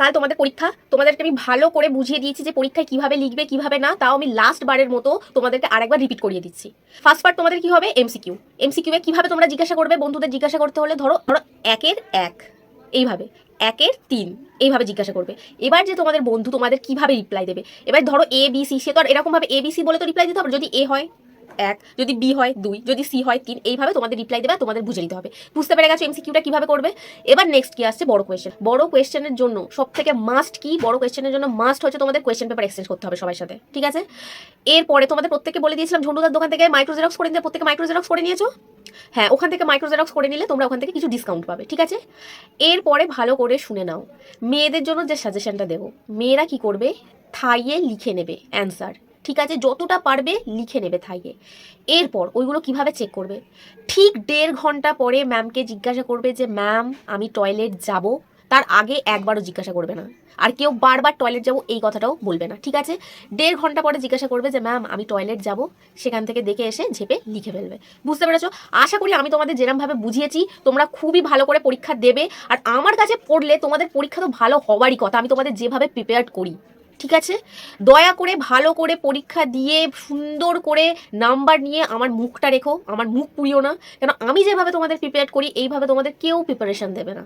কাল তোমাদের পরীক্ষা, তোমাদেরকে আমি ভালো করে বুঝিয়ে দিয়েছি যে পরীক্ষায় কীভাবে লিখবে, কীভাবে না, তাও আমি লাস্ট বারের মতো তোমাদেরকে আরেকবার রিপিট করিয়ে দিচ্ছি। ফার্স্ট পার্ট তোমাদের কি হবে? এমসিকিউ এমসিকিউ এ কীভাবে তোমরা জিজ্ঞাসা করবে? বন্ধুদের জিজ্ঞাসা করতে হলে ধরো ধরো একের এক, এইভাবে, একের তিন, এইভাবে জিজ্ঞাসা করবে। এবার যে তোমাদের বন্ধু তোমাদের কীভাবে রিপ্লাই দেবে? এবার ধরো এ বি সি সে তো আর এরকমভাবে এ বি সি বলে তো রিপ্লাই দিতে হবে। যদি এ হয় এক, যদি বি হয় দুই, যদি সি হয় তিন, এইভাবে তোমাদের রিপ্লাই দেবে তোমাদের বুঝে নিতে হবে। বুঝতে পেরে গেছো এমসিকিউটা কীভাবে করবে? এবার নেক্সট কি আসছে? বড় কোয়েশ্চেন বড় কোয়েশ্চেনের জন্য সব থেকে মাস্ট কি? বড় কোয়েশ্চেনের জন্য মাস্ট হচ্ছে তোমাদের কোয়েশ্চেন পেপার এক্সচেঞ্জ করতে হবে সবার সাথে, ঠিক আছে? এরপরে তোমাদের প্রত্যেককে বলে দিয়েছিলাম ঝন্ডুদার দোকান থেকে মাইক্রো জেরক্স করে নিতে। প্রত্যেকে মাইক্রো জেরক্স করে নিয়েছো? হ্যাঁ ওখান থেকে মাইক্রোজেরক্স করে নিলে তোমরা ওখান থেকে কিছু ডিসকাউন্ট পাবে, ঠিক আছে? এরপরে ভালো করে শুনে নাও। মেয়েদের জন্য যে সাজেশনটা দেবো, মেয়েরা কি করবে? থাইয়ে লিখে নেবে অ্যান্সার ঠিক আছে, যতটা পারবে লিখে নেবে থাইয়ে। এরপর ওইগুলো কীভাবে চেক করবে? ঠিক দেড় ঘণ্টা পরে ম্যামকে জিজ্ঞাসা করবে যে ম্যাম আমি টয়লেট যাব। তার আগে একবারও জিজ্ঞাসা করবে না। আর কেউ বারবার টয়লেট যাব এই কথাটাও বলবে না, ঠিক আছে? দেড় ঘণ্টা পরে জিজ্ঞাসা করবে যে ম্যাম আমি টয়লেট যাব। সেখান থেকে দেখে এসে ঝেপে লিখে ফেলবে। বুঝতে পেরেছ? আশা করি আমি তোমাদের যেরমভাবে বুঝিয়েছি, তোমরা খুবই ভালো করে পরীক্ষা দেবে। আর আমার কাছে পড়লে তোমাদের পরীক্ষা তো ভালো হওয়ারই কথা, আমি তোমাদের যেভাবে প্রিপেয়ার করি। ঠিক আছে? দয়া করে, ভালো করে পরীক্ষা দিয়ে, সুন্দর করে নাম্বার নিয়ে আমার মুখটা রেখো। আমার মুখ পুড়িও না। কেন, আমি যেভাবে তোমাদের প্রিপেয়ার করি, এইভাবে তোমাদের কেউ প্রিপারেশন দেবে না।